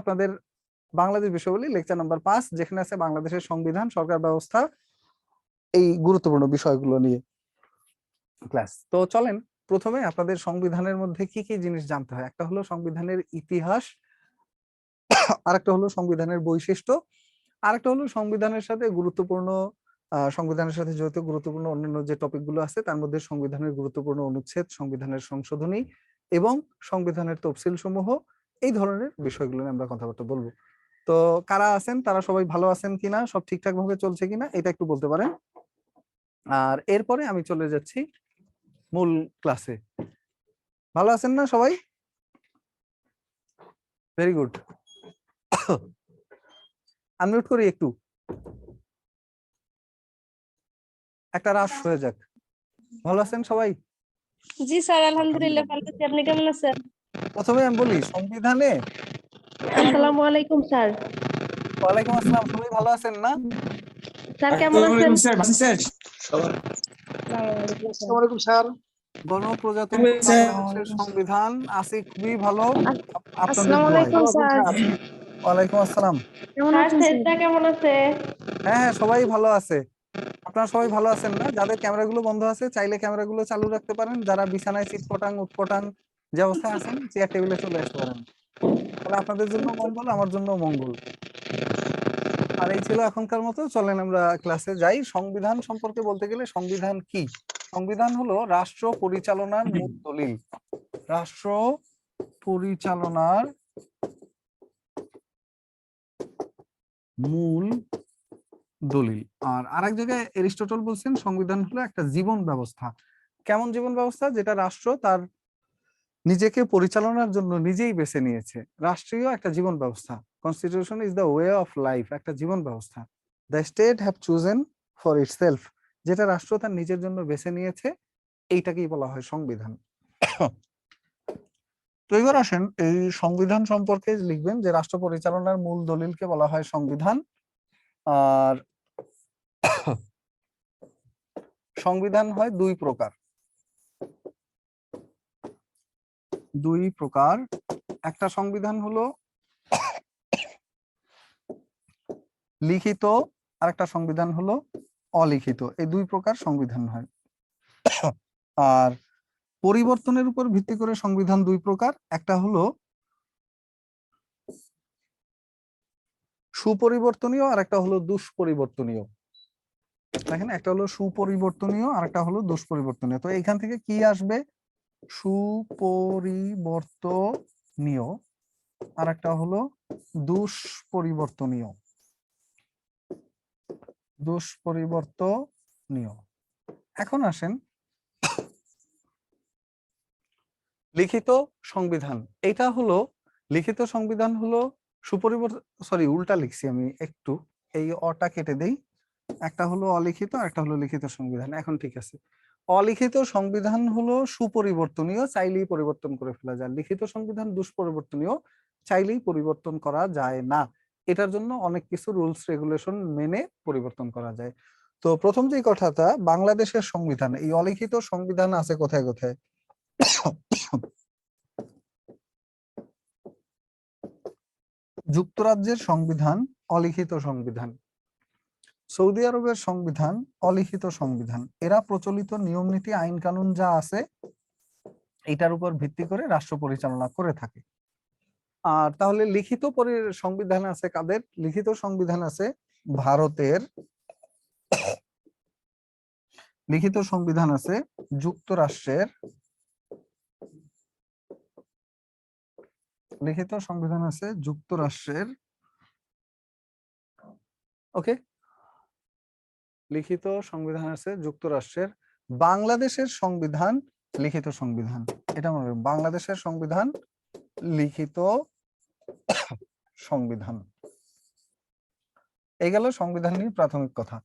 আপনাদের বাংলাদেশ বিষয়গুলি lecture number পাঁচ, যেখানে আছে বাংলাদেশের সংবিধান, সরকার ব্যবস্থা, এই গুরুত্বপূর্ণ বিষয়গুলো নিয়ে ক্লাস তো চলেন, প্রথমে আপনাদের সংবিধানের মধ্যে কি কি জিনিস জানতে হয়? একটা হলো সংবিধানের ইতিহাস, আরেকটা হলো সংবিধানের বৈশিষ্ট্য, আরেকটা হলো সংবিধানের সাথে গুরুত্বপূর্ণ সংবিধানের সাথে জড়িত গুরুত্বপূর্ণ অন্যান্য যে টপিকগুলো আছে, তার মধ্যে সংবিধানের গুরুত্বপূর্ণ অনুচ্ছেদ, সংবিধানের সংশোধনী এবং সংবিধানের তফসিল সমূহ এই ধরনের বিষয়গুলো নিয়ে আমরা কথাবার্তা বলব। তো কারা আছেন, তারা সবাই ভালো আছেন কিনা, সব ঠিকঠাক ভাবে চলছে কিনা, এটা একটু বলতে পারেন। আর এরপরে আমি চলে যাচ্ছি মূল ক্লাসে ভালো আছেন না সবাই? ভেরি গুড আনমিউট করি একটু। একটা রাস হয়ে যাক। ভালো আছেন সবাই? জি স্যার, আলহামদুলিল্লাহ ভালো আছি। আপনি কেমন আছেন? প্রথমে আমি বলি সংবিধানে আসসালামু আলাইকুম স্যার। ওয়ালাইকুম আসসালাম সবাই ভালো আছেন না? স্যার কেমন আছেন? স্যার গণপ্রজাতন্ত্রী স্যার। বাংলাদেশের সংবিধান আছে খুবই ভালো। আসসালামু আলাইকুম স্যার। ওয়ালাইকুম আসসালাম। কেমন আছেন কেমন আছে? হ্যাঁ হ্যাঁ সবাই ভালো আছে। আপনারা সবাই ভালো আছেন না? যাদের ক্যামেরাগুলো বন্ধ আছে চাইলে ক্যামেরাগুলো চালু রাখতে পারেন। যারা বিছানায় চিটপটাং উটপটাং যে অবস্থায় আছেন চেয়ার টেবিলে চলে আসতে পারেন। তাহলে আপনাদের জন্য মঙ্গল, আমার জন্য মঙ্গল। আর এই ছিল এখনকার মতো। চলেন আমরা ক্লাসে যাই। সংবিধান সম্পর্কে বলতে গেলে সংবিধান কি? সংবিধান হলো রাষ্ট্র পরিচালনার মূল দলিল। রাষ্ট্র পরিচালনার মূল দলিল। আর আরেক জায়গায় এরিস্টটল বলছেন, সংবিধান হলো একটা জীবন ব্যবস্থা। কেমন জীবন ব্যবস্থা? যেটা রাষ্ট্র তার নিজেকে পরিচালনার জন্য নিজেই বেছে নিয়েছে। রাষ্ট্রীয় একটা জীবন ব্যবস্থা। Constitution is the way of life একটা জীবন ব্যবস্থা। The state have chosen for itself যেটা রাষ্ট্র তার নিজের জন্য বেছে নিয়েছে, এইটাকেই বলা হয় সংবিধান। তো এবার আসেন, এই সংবিধান সম্পর্কে লিখবেন যে রাষ্ট্র পরিচালনার মূল দলিলকে বলা হয় সংবিধান। আর সংবিধান হয় দুই প্রকার। দুই প্রকার। একটা সংবিধান হলো লিখিত, আর একটা সংবিধান হলো অলিখিত। এই দুই প্রকার সংবিধান হয়। আর পরিবর্তনের উপর ভিত্তি করে সংবিধান দুই প্রকার। একটা হলো সুপরিবর্তনীয়, আর একটা হলো দুষ্পরিবর্তনীয়। দেখেন, একটা হলো সুপরিবর্তনীয়, আর একটা হলো দুষ্পরিবর্তনীয়। তো এখান থেকে কি আসবে? সুপরিবর্তনীয়। আর একটা হলো দুষ্পরিবর্তনীয়। দুষ্পরিবর্তনীয়। এখন আসেন লিখিত সংবিধান। এটা হলো, লিখিত সংবিধান হলো সুপরিবর্তন সরি, উল্টা লিখছি আমি একটু। এই অটা কেটে দেই। একটা হলো অলিখিত একটা হলো লিখিত সংবিধান। এখন ঠিক আছে। অলিখিত সংবিধান হলো সুপরিবর্তনীয়, চাইলেই পরিবর্তন করে ফেলা যায়। লিখিত সংবিধান দুষ্পরিবর্তনীয়, চাইলেই পরিবর্তন করা যায় না। এটার জন্য অনেক কিছু রুলস, রেগুলেশন মেনে পরিবর্তন করা যায়। তো প্রথম যে কথাটা, বাংলাদেশের সংবিধান, এই অলিখিত সংবিধান আছে কোথায় কোথায়? যুক্তরাজ্যের সংবিধান, অলিখিত সংবিধান। সৌদি আরবের সংবিধান, অলিখিত সংবিধান, এরা প্রচলিত নিয়ম নীতি, আইন কানুন যা আছে, এটার উপর ভিত্তি করে রাষ্ট্র পরিচালনা করে থাকে। আর তাহলে লিখিত সংবিধান আছে কাদের? লিখিত সংবিধান আছে ভারতের। লিখিত সংবিধান আছে যুক্তরাষ্ট্রের। লিখিত সংবিধান আছে যুক্তরাষ্ট্রের। ওকে? লিখিত সংবিধান আছে, যুক্তরাষ্ট্রের বাংলাদেশের সংবিধান, লিখিত সংবিধান। এটা মনে বাংলাদেশের সংবিধান, লিখিত সংবিধান। এই গেল সংবিধান নিয়ে প্রাথমিক কথা।